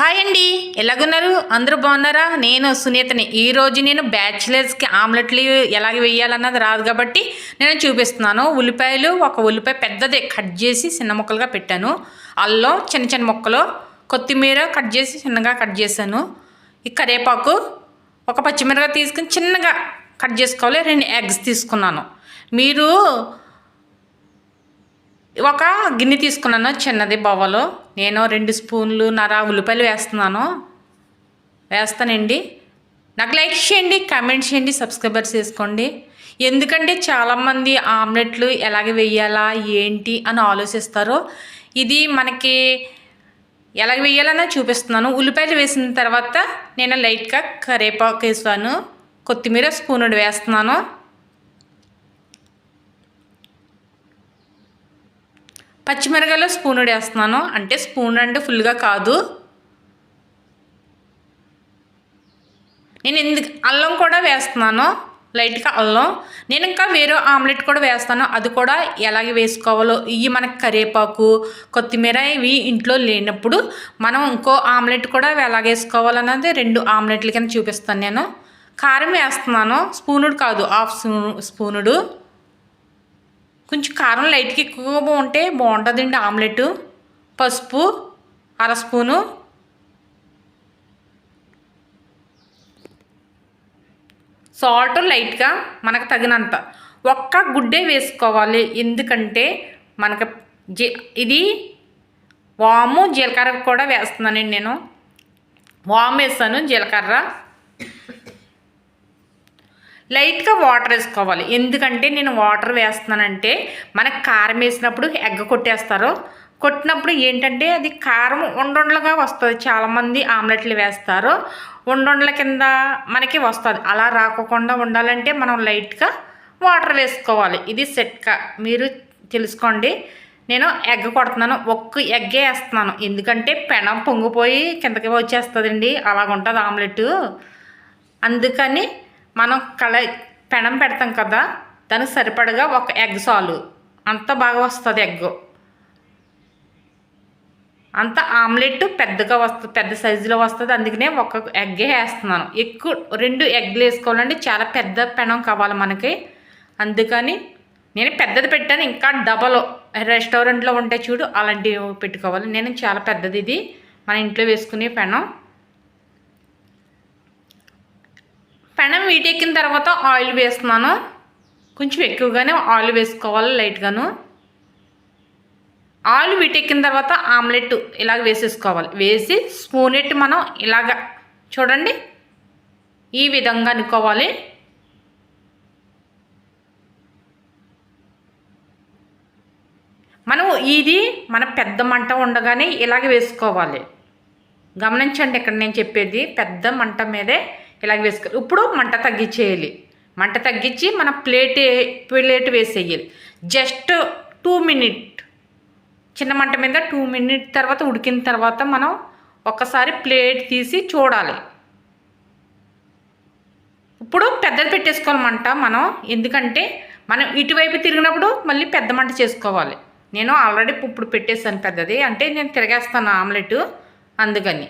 Hi అండి. ఎలాగున్నారు? అందరూ బాగున్నారా? నేను సునీతని. ఈరోజు నేను బ్యాచిలర్స్కి ఆమ్లెట్లు ఎలాగ వేయాలన్నది రాదు కాబట్టి నేను చూపిస్తున్నాను. ఉల్లిపాయలు ఒక ఉల్లిపాయ పెద్దది కట్ చేసి చిన్న ముక్కలుగా పెట్టాను. అల్లం చిన్న చిన్న ముక్కలు కొత్తిమీర కట్ చేసి చిన్నగా కట్ చేశాను. ఈ కరివేపాకు ఒక పచ్చిమిరపకాయ తీసుకుని చిన్నగా కట్ చేసుకోవాలి. రెండు ఎగ్స్ తీసుకున్నాను. మీరు ఒక గిన్నె తీసుకున్నాను చిన్నది బవ్వలో నేను రెండు స్పూన్లు నర ఉల్లిపాయలు వేస్తున్నాను. వేస్తానండి. నాకు లైక్ చేయండి కామెంట్ చేయండి సబ్స్క్రైబర్ చేసుకోండి. ఎందుకంటే చాలామంది ఆమ్లెట్లు ఎలాగ వేయాలా ఏంటి అని ఆలోచిస్తారు. ఇది మనకి ఎలాగ వేయాలన్నా చూపిస్తున్నాను. ఉల్లిపాయలు వేసిన తర్వాత నేను లైట్గా కరివేపాకు వేసాను. కొత్తిమీర స్పూనుడు వేస్తున్నాను. పచ్చిమిరకాయలు స్పూన్ వేస్తున్నాను. అంటే స్పూన్ అంటే ఫుల్గా కాదు. నేను ఎందుకు అల్లం కూడా వేస్తున్నాను. లైట్గా అల్లం. నేను ఇంకా వేరే ఆమ్లెట్ కూడా వేస్తాను. అది కూడా ఎలాగ వేసుకోవాలో. ఇవి మనకి కరివేపాకు కొత్తిమీర ఇవి ఇంట్లో లేనప్పుడు మనం ఇంకో ఆమ్లెట్ కూడా ఎలాగ వేసుకోవాలన్నది రెండు ఆమ్లెట్ల కింద చూపిస్తాను నేను. కారం వేస్తున్నాను. స్పూనుడు కాదు హాఫ్ స్పూన్ స్పూనుడు. కొంచెం కారం లైట్గా ఎక్కువగా ఉంటే బాగుంటుందండి ఆమ్లెట్ పసుపు అర స్పూను. సాల్ట్ లైట్గా మనకు తగినంత. ఒక్క గుడ్డే వేసుకోవాలి. ఎందుకంటే మనకు జీ ఇది వాము జీలకర్ర కూడా వేస్తున్నానండి నేను. వాము వేస్తాను జీలకర్ర. లైట్గా వాటర్ వేసుకోవాలి. ఎందుకంటే నేను వాటర్ వేస్తున్నానంటే మనకు కారం వేసినప్పుడు ఎగ్గ కొట్టేస్తారు. కొట్టినప్పుడు ఏంటంటే అది కారం ఉండొండలుగా వస్తుంది. చాలామంది ఆమ్లెట్లు వేస్తారు. ఉండొండల కింద మనకి వస్తుంది. అలా రాకోకుండా ఉండాలంటే మనం లైట్గా వాటర్ వేసుకోవాలి. ఇది సెట్కా మీరు తెలుసుకోండి. నేను ఎగ్గ కొడుతున్నాను. ఒక్క ఎగ్గే వేస్తున్నాను. ఎందుకంటే పెనం పొంగిపోయి కిందకి వచ్చేస్తుందండి. అలాగుంటుంది ఆమ్లెట్. అందుకని మనం కళ పెనం పెడతాం కదా దానికి సరిపడగా ఒక ఎగ్ చాలు. అంత బాగా వస్తుంది ఎగ్. అంత ఆమ్లెట్ పెద్దగా వస్తుంది పెద్ద సైజులో వస్తుంది అందుకనే ఒక ఎగ్గే వేస్తున్నాను. ఎక్కువ రెండు ఎగ్లు వేసుకోవాలండి చాలా పెద్ద పెనం కావాలి మనకి. అందుకని నేను పెద్దది పెట్టాను ఇంకా డబల్ రెస్టారెంట్లో ఉంటే చూడు అలాంటివి పెట్టుకోవాలి. నేను చాలా పెద్దది ఇది మన ఇంట్లో వేసుకునే పెనం. పెనం వీటెక్కిన తర్వాత ఆయిల్ వేస్తున్నాను. కొంచెం ఎక్కువగానే ఆయిల్ వేసుకోవాలి లైట్గాను. ఆయిల్ వీటెక్కిన తర్వాత ఆమ్లెట్ ఇలాగ వేసేసుకోవాలి. వేసి స్పూన్ ఎట్ మనం ఇలాగ చూడండి. ఈ విధంగా అనుకోవాలి. మనం ఇది మన పెద్ద మంట ఉండగానే ఇలాగ వేసుకోవాలి. గమనించండి ఇక్కడ నేను చెప్పేది పెద్ద మంట మీదే ఇలాగ వేసుకోవాలి ఇప్పుడు మంట తగ్గించేయాలి. మంట తగ్గించి మన ప్లేట్ ప్లేట్ వేసేయాలి. జస్ట్ టూ మినిట్ చిన్న మంట మీద టూ మినిట్ తర్వాత ఉడికిన తర్వాత మనం ఒకసారి ప్లేట్ తీసి చూడాలి. ఇప్పుడు పెద్దది పెట్టేసుకోవాలి మంట మనం ఎందుకంటే మనం ఇటువైపు తిరిగినప్పుడు మళ్ళీ పెద్ద మంట చేసుకోవాలి. నేను ఆల్రెడీ ఇప్పుడు పెట్టేసాను పెద్దది అంటే నేను తిరగేస్తాను ఆమ్లెట్ అందుకని.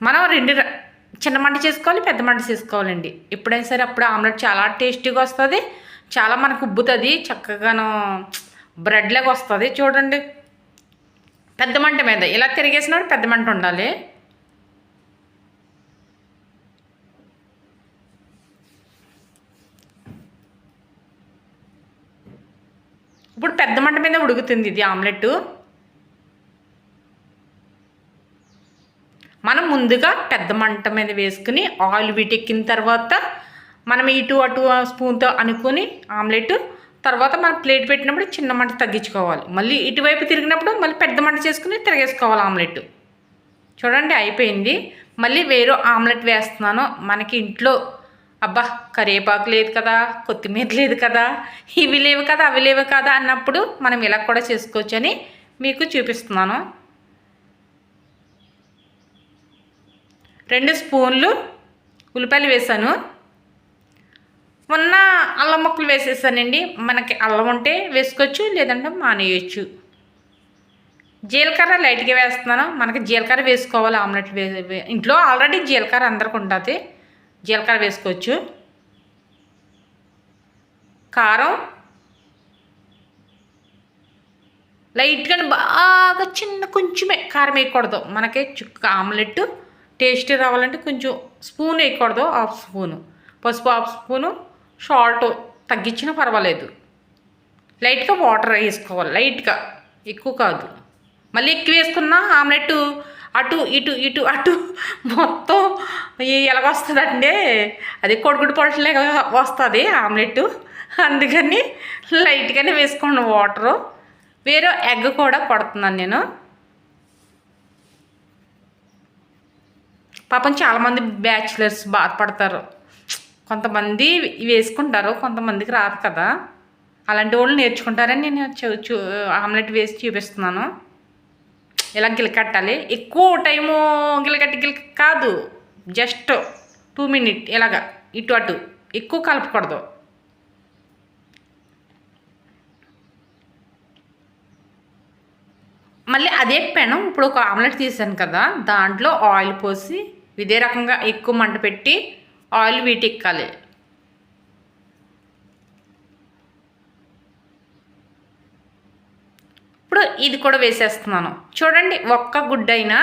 మనం రెండు చిన్న మంట చేసుకోవాలి పెద్ద మంట చేసుకోవాలండి. ఎప్పుడైనా సరే అప్పుడు ఆమ్లెట్ చాలా టేస్టీగా వస్తుంది. చాలా మనకు ఉబ్బుతుంది చక్కగాను బ్రెడ్ లాగా వస్తుంది. చూడండి. పెద్ద మంట మీద ఇలా తిరిగేసినప్పుడు పెద్ద మంట ఉండాలి. ఇప్పుడు పెద్ద మంట మీద ఉడుకుతుంది ఇది ఆమ్లెట్. మనం ముందుగా పెద్ద మంట మీద వేసుకుని ఆయిల్ వీటెక్కిన తర్వాత మనం ఇటు అటు స్పూన్తో అనుకొని ఆమ్లెట్ తర్వాత మనం ప్లేట్ పెట్టినప్పుడు చిన్న మంట తగ్గించుకోవాలి. మళ్ళీ ఇటువైపు తిరిగినప్పుడు మళ్ళీ పెద్ద మంట చేసుకుని తిరగేసుకోవాలి ఆమ్లెట్. చూడండి అయిపోయింది. మళ్ళీ వేరే ఆమ్లెట్ వేస్తున్నాను. మనకి ఇంట్లో అబ్బా కరివేపాకు లేదు కదా కొత్తిమీర లేదు కదా ఇవి లేవు కదా అవి లేవు కదా అన్నప్పుడు మనం ఇలా కూడా చేసుకోవచ్చు అని మీకు చూపిస్తున్నాను. రెండు స్పూన్లు ఉల్లిపాయలు వేసాను. మొన్న అల్లం ముక్కలు వేసేసానండి. మనకి అల్లం ఉంటే వేసుకోవచ్చు లేదంటే మానేయచ్చు. జీలకర్ర లైట్గా వేస్తున్నాను. మనకి జీలకర్ర వేసుకోవాలి ఆమ్లెట్ వే ఇంట్లో ఆల్రెడీ జీలకర్ర అందరికి ఉంటుంది. జీలకర్ర వేసుకోవచ్చు. కారం. లైట్గా బాగా చిన్న కొంచెమే. కారం వేయకూడదు. మనకి చుక్క ఆమ్లెట్ టేస్ట్ రావాలంటే కొంచెం స్పూన్ వేయకూడదు హాఫ్ స్పూను. పసుపు హాఫ్ స్పూను షాల్ట్ తగ్గించినా పర్వాలేదు. లైట్గా వాటర్ వేసుకోవాలి లైట్గా. ఎక్కువ కాదు. మళ్ళీ ఎక్కువ వేసుకున్నా ఆమ్లెట్ అటు ఇటు ఇటు అటు మొత్తం ఎలాగొస్తుందంటే అది కొడుకుడు పొడట్లేక వస్తుంది ఆమ్లెట్. అందుకని లైట్గానే వేసుకోండి వాటరు. వేరే ఎగ్ కూడా కొడుతున్నాను నేను. పాపం చాలామంది బ్యాచిలర్స్ బాధపడతారు. కొంతమంది వేసుకుంటారు కొంతమందికి రాదు కదా. అలాంటి వాళ్ళు నేర్చుకుంటారని నేను చూ- చూ ఆమ్లెట్ వేసి చూపిస్తున్నాను. ఇలా గిలకట్టాలి. ఎక్కువ టైము గిలకట్టి గిలక కాదు. జస్ట్ టూ మినిట్ ఇలాగా ఇటు అటు ఎక్కువ కలపకూడదు. మళ్ళీ అదే పెనం ఇప్పుడు ఒక ఆమ్లెట్ తీసాను కదా. దాంట్లో ఆయిల్ పోసి ఇదే రకంగా ఎక్కువ మంట పెట్టి ఆయిల్ వీటెక్కాలి. ఇప్పుడు ఇది కూడా వేసేస్తున్నాను. చూడండి ఒక్క గుడ్డైనా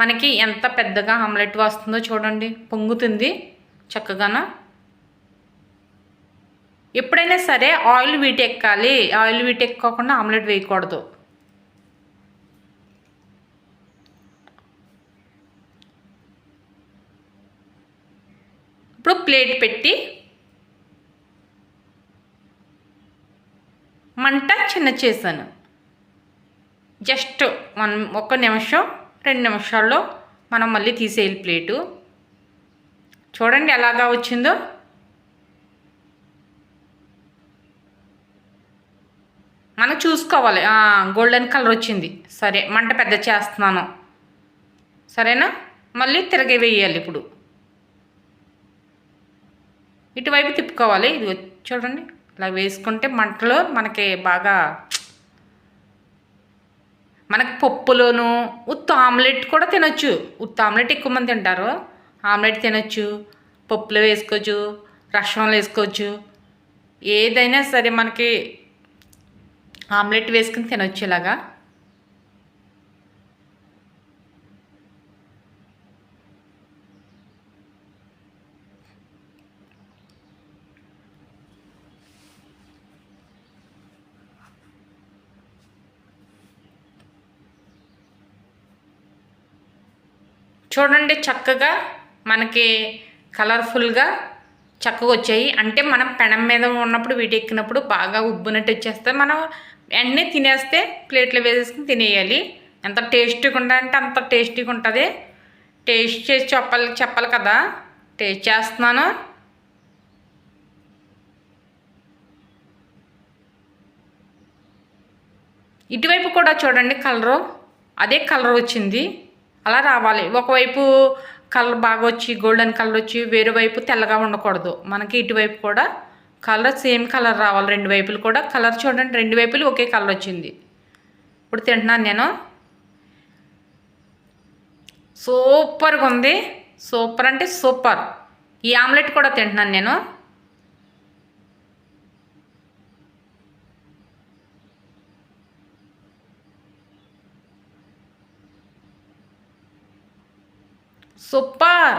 మనకి ఎంత పెద్దగా ఆమ్లెట్ వస్తుందో చూడండి పొంగుతుంది చక్కగాను. ఎప్పుడైనా సరే ఆయిల్ వీటెక్కాలి. ఆయిల్ వీటెక్కకుండా ఆమ్లెట్ వేయకూడదు. ఇప్పుడు ప్లేట్ పెట్టి మంట చిన్న చేశాను. జస్ట్ వన్ ఒక్క నిమిషం రెండు నిమిషాల్లో మనం మళ్ళీ తీసేయాలి ప్లేటు. చూడండి ఎలాగా వచ్చిందో. మనం చూసుకోవాలి. గోల్డెన్ కలర్ వచ్చింది. సరే మంట పెద్ద చేస్తున్నాను. సరేనా? మళ్ళీ తిరగ వేయాలి ఇప్పుడు. ఇటువైపు తిప్పుకోవాలి. ఇది చూడండి. ఇలా వేసుకుంటే మంటలో మనకి బాగా మనకి పప్పులోను ఉత్త ఆమ్లెట్ కూడా తినొచ్చు. ఉత్త ఆమ్లెట్ ఎక్కువ మంది తింటారు. ఆమ్లెట్ తినొచ్చు. పప్పులో వేసుకోవచ్చు. రసంలు వేసుకోవచ్చు. ఏదైనా సరే మనకి ఆమ్లెట్ వేసుకుని తినొచ్చు ఇలాగా. చూడండి చక్కగా మనకి కలర్ఫుల్గా చక్కగా వచ్చాయి అంటే మనం పెనం మీద ఉన్నప్పుడు వీటెక్కినప్పుడు బాగా ఉబ్బునట్టు వచ్చేస్తే మనం వెంటనే తినేస్తే ప్లేట్లో వేసేసుకుని తినేయాలి. ఎంత టేస్టీగా ఉండాలంటే అంత టేస్టీగా ఉంటుంది. టేస్ట్ చేసి చెప్పాలి చెప్పాలి కదా. టేస్ట్ చేస్తున్నాను. ఇటువైపు కూడా చూడండి కలరు. అదే కలర్ వచ్చింది. అలా రావాలి. ఒకవైపు కలర్ బాగా వచ్చి గోల్డెన్ కలర్ వచ్చి వేరే వైపు తెల్లగా ఉండకూడదు. మనకి ఇటువైపు కూడా కలర్ సేమ్ కలర్ రావాలి. రెండు వైపులు కూడా కలర్ చూడండి రెండు వైపులు ఒకే కలర్ వచ్చింది ఇప్పుడు తింటున్నాను నేను. సూపర్గా ఉంది సూపర్ అంటే సూపర్. ఈ ఆమ్లెట్ కూడా తింటున్నాను నేను. సూపర్